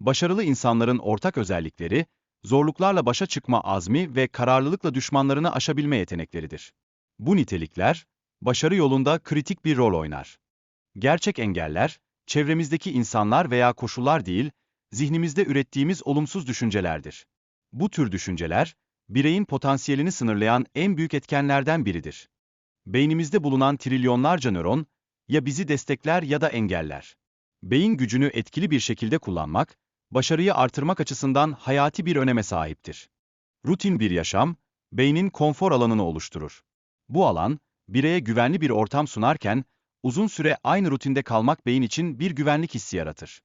Başarılı insanların ortak özellikleri, zorluklarla başa çıkma azmi ve kararlılıkla düşmanlarını aşabilme yetenekleridir. Bu nitelikler, başarı yolunda kritik bir rol oynar. Gerçek engeller, çevremizdeki insanlar veya koşullar değil, zihnimizde ürettiğimiz olumsuz düşüncelerdir. Bu tür düşünceler, bireyin potansiyelini sınırlayan en büyük etkenlerden biridir. Beynimizde bulunan trilyonlarca nöron, ya bizi destekler ya da engeller. Beyin gücünü etkili bir şekilde kullanmak, başarıyı artırmak açısından hayati bir öneme sahiptir. Rutin bir yaşam, beynin konfor alanını oluşturur. Bu alan, bireye güvenli bir ortam sunarken, uzun süre aynı rutinde kalmak beyin için bir güvenlik hissi yaratır.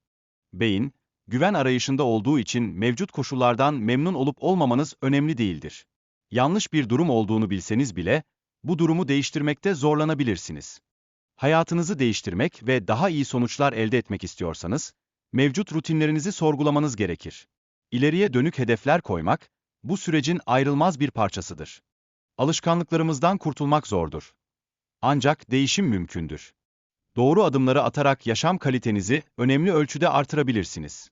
Beyin, güven arayışında olduğu için mevcut koşullardan memnun olup olmamanız önemli değildir. Yanlış bir durum olduğunu bilseniz bile, bu durumu değiştirmekte zorlanabilirsiniz. Hayatınızı değiştirmek ve daha iyi sonuçlar elde etmek istiyorsanız, mevcut rutinlerinizi sorgulamanız gerekir. İleriye dönük hedefler koymak, bu sürecin ayrılmaz bir parçasıdır. Alışkanlıklarımızdan kurtulmak zordur. Ancak değişim mümkündür. Doğru adımları atarak yaşam kalitenizi önemli ölçüde artırabilirsiniz.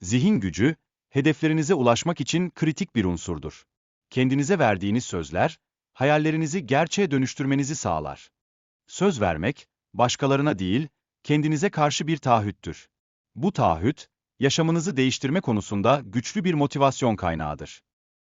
Zihin gücü, hedeflerinize ulaşmak için kritik bir unsurdur. Kendinize verdiğiniz sözler, hayallerinizi gerçeğe dönüştürmenizi sağlar. Söz vermek, başkalarına değil, kendinize karşı bir taahhüttür. Bu taahhüt, yaşamınızı değiştirme konusunda güçlü bir motivasyon kaynağıdır.